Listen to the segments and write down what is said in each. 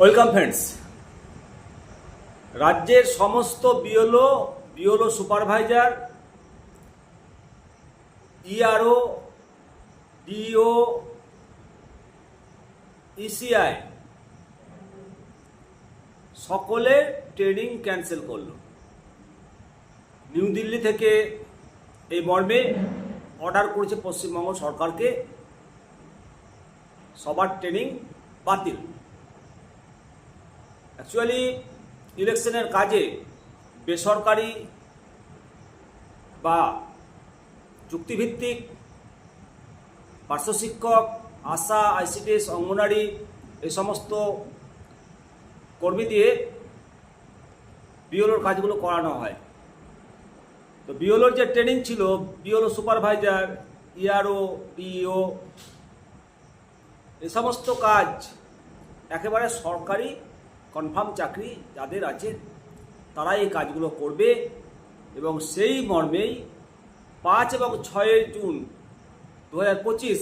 Welcome friends. রাজ্যের সমস্ত BLO BLO supervisor, ERO, DO, ECI সকলে ট্রেনিং ক্যান্সেল করল। নিউ দিল্লি থেকে এই মর্মে অর্ডার করেছে পশ্চিমবঙ্গ সরকারকে। সবার ট্রেনিং বাতিল। অ্যাকচুয়ালি ইলেকশনের কাজে বেসরকারি বা চুক্তিভিত্তিক পার্শ্বশিক্ষক আশা, আইসিডিএস, অঙ্গনারী এই সমস্ত কর্মী দিয়ে বিওলোর কাজগুলো করানো হয়। তো বিওলোর যে ট্রেনিং ছিল বিওলো সুপারভাইজার, ইআরও ডিইও এ সমস্ত কাজ একেবারে সরকারি কনফার্ম চাকরি যাদের আছে তারা এই কাজগুলো করবে এবং সেই মর্মেই পাঁচ এবং ছয় জুন দু হাজার পঁচিশ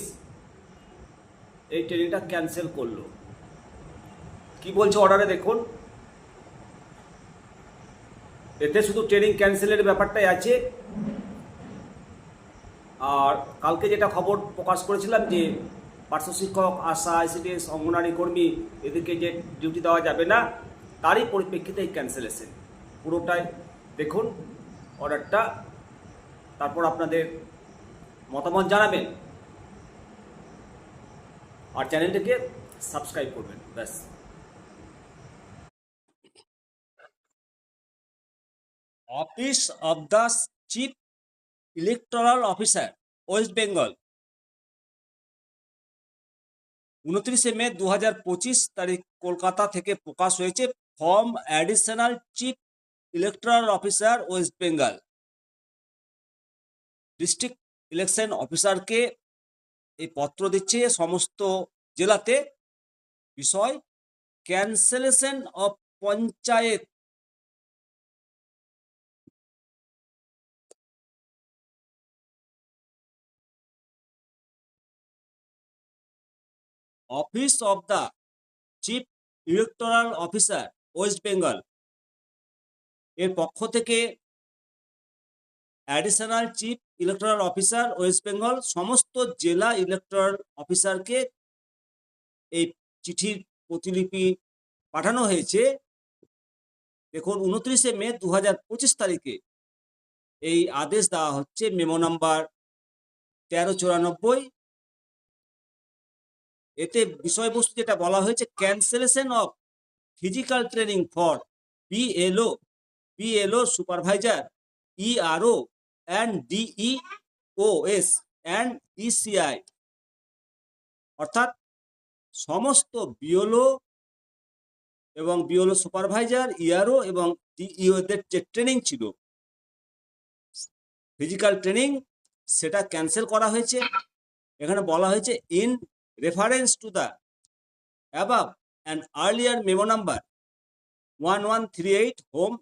এই ট্রেনিংটা ক্যান্সেল করল। কি বলছে অর্ডারে দেখুন। এতে শুধু ট্রেনিং ক্যান্সেলের ব্যাপারটাই আছে। আর কালকে যেটা খবর প্রকাশ করেছিলাম যে পার্শ্ব শিক্ষক, আশা আইসিডিএস অঙ্গনারী কর্মী এদেরকে যে ডিউটি দেওয়া যাবে না, তারই পরিপ্রেক্ষিতে এই ক্যান্সেলেশন পুরোটাই দেখুন অর্ডারটা তারপর আপনাদের মতামত জানাবেন। আর চ্যানেলটিকে সাবস্ক্রাইব করবেন, ব্যাস। Office of the chief electoral officer West Bengal উনত্রিশে মে দু হাজার পঁচিশ তারিখ কলকাতা থেকে প্রকাশ হয়েছে form additional chief electoral officer West Bengal. District election অফিসারকে এই পত্র দিচ্ছে সমস্ত জেলাতে। বিষয়, cancellation of panchayat office of the chief electoral officer, West Bengal. এর পক্ষ থেকে additional chief electoral officer, West Bengal, সমস্ত জেলা ইলেকটোরাল অফিসারকে এই চিঠির প্রতিলিপি পাঠানো হয়েছে। দেখুন, উনত্রিশে মে দু পঁচিশ তারিখে এই আদেশ দেওয়া হচ্ছে। মেমো নাম্বার তেরো চুরানব্বই এতে বিষয়বস্তু যেটা বলা হয়েছে cancellation of physical training for BLO BLO supervisor ERO and DEOs and ECI অর্থাৎ সমস্ত বিওলো এবং বিওলো সুপারভাইজার ইআরও এবং ডিইওদের যে ট্রেনিং ছিল ফিজিক্যাল ট্রেনিং সেটা ক্যান্সেল করা হয়েছে। এখানে বলা হয়েছে in reference to the above and earlier memo number 1138 home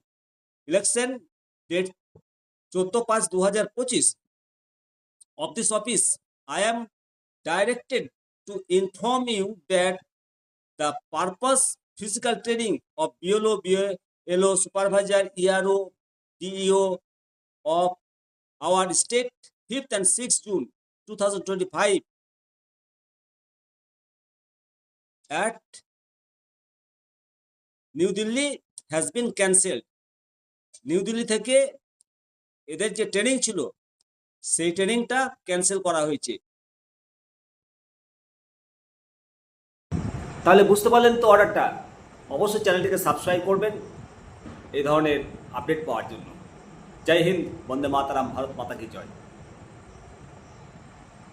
election date 14 পাঁচ দু হাজার পঁচিশ of this office I am directed to inform you that the purpose physical training of BLO, BLO supervisor, ERO, DEO of our state 5th and 6th June 2025 at New Delhi has been cancelled New Delhi থেকে এদের যে training ছিল, সেই ট্রেনিংটা cancel করা হয়েছে। তাহলে বুঝতে পারলেন তো অর্ডারটা? অবশ্যই চ্যানেলটিকে সাবস্ক্রাইব করবেন এই ধরনের আপডেট পাওয়ার জন্য। জয় হিন্দ, বন্দে মাতারাম, ভারত মাতা কি জয়।